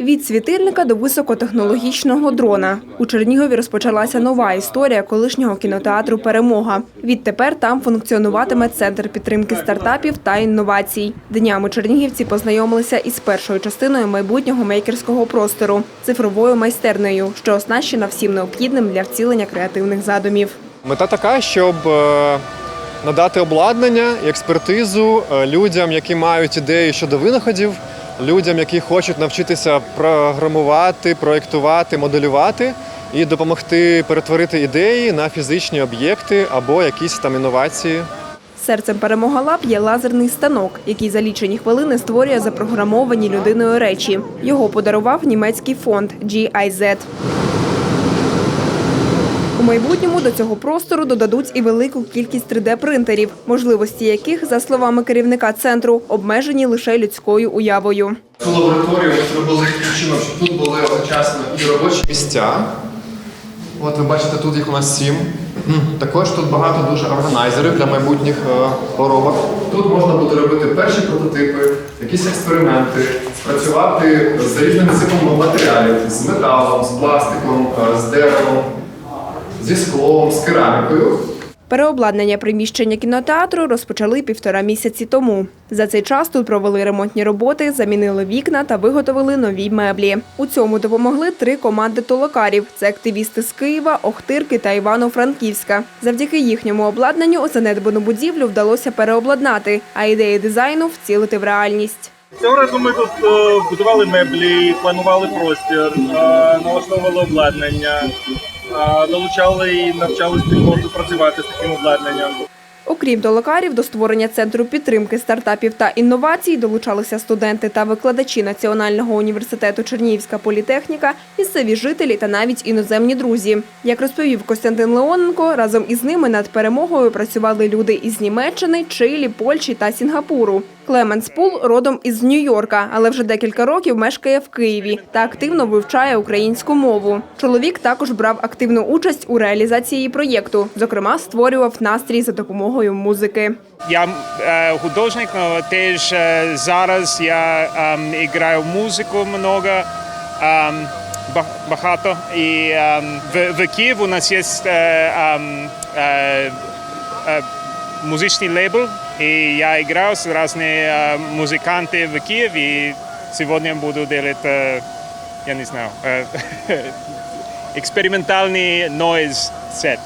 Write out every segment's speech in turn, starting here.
Від світильника до високотехнологічного дрона у Чернігові розпочалася нова історія колишнього кінотеатру Перемога. Відтепер там функціонуватиме центр підтримки стартапів та інновацій. Днями чернігівці познайомилися із першою частиною майбутнього мейкерського простору цифровою майстернею, що оснащена всім необхідним для вцілення креативних задумів. Мета така, щоб е, надати обладнання експертизу е, людям, які мають ідеї щодо винаходів, людям, які хочуть навчитися програмувати, проєктувати, моделювати і допомогти перетворити ідеї на фізичні об'єкти або якісь там інновації. Серцем перемога лаб є лазерний станок, який за лічені хвилини створює запрограмовані людиною речі. Його подарував німецький фонд GIZ. Майбутньому до цього простору додадуть і велику кількість 3D-принтерів, можливості яких, за словами керівника центру, обмежені лише людською уявою. Цю лабораторію ми зробили чином, щоб тут були одночасно і робочі місця. От ви бачите, тут їх у нас сім. Також тут багато дуже органайзерів для майбутніх е, поробок. Тут можна буде робити перші прототипи, якісь експерименти, спрацювати з різними типами матеріалів, з металом, з пластиком, е, з деревом, зі з керамікою. Переобладнання приміщення кінотеатру розпочали півтора місяці тому. За цей час тут провели ремонтні роботи, замінили вікна та виготовили нові меблі. У цьому допомогли три команди толокарів. Це активісти з Києва, Охтирки та Івано-Франківська. Завдяки їхньому обладнанню занедбану будівлю вдалося переобладнати, а ідеї дизайну вцілити в реальність. Цього разу ми тут е, будували меблі, планували простір, е, налаштовували обладнання, долучали і навчали спільноту працювати з таким обладнанням. Окрім толокарів, до створення центру підтримки стартапів та інновацій долучалися студенти та викладачі Національного університету Чернігівська політехніка, місцеві жителі та навіть іноземні друзі. Як розповів Костянтин Леоненко, разом із ними над перемогою працювали люди із Німеччини, Чилі, Польщі та Сінгапуру. Клеменс Пул родом із Нью-Йорка, але вже декілька років мешкає в Києві та активно вивчає українську мову. Чоловік також брав активну участь у реалізації проєкту. Зокрема, створював настрій за допомогою музики. Я е, художник, але теж е, зараз я ем, граю музику много, ем, багато. І ем, в, в Києві у нас є е, ем, е, е, музичний лейбл, і я граю з різні е, музиканти в Києві. І сьогодні буду делать, е, я не знаю, е, експериментальний noise set.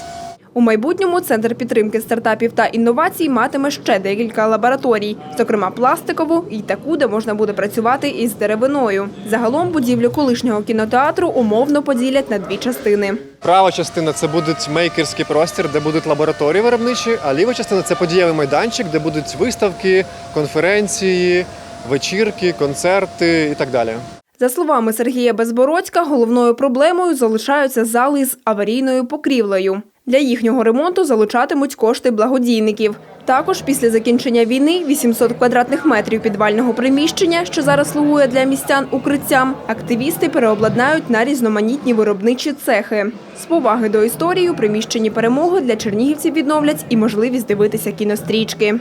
У майбутньому центр підтримки стартапів та інновацій матиме ще декілька лабораторій, зокрема пластикову і таку, де можна буде працювати із деревиною. Загалом будівлю колишнього кінотеатру умовно поділять на дві частини. Права частина це буде мейкерський простір, де будуть лабораторії виробничі, а ліва частина це подієвий майданчик, де будуть виставки, конференції, вечірки, концерти і так далі. За словами Сергія Безбородька, головною проблемою залишаються зали з аварійною покрівлею. Для їхнього ремонту залучатимуть кошти благодійників. Також після закінчення війни 800 квадратних метрів підвального приміщення, що зараз слугує для містян укриттям, активісти переобладнають на різноманітні виробничі цехи. З поваги до історії у приміщенні перемоги для чернігівців відновлять і можливість дивитися кінострічки.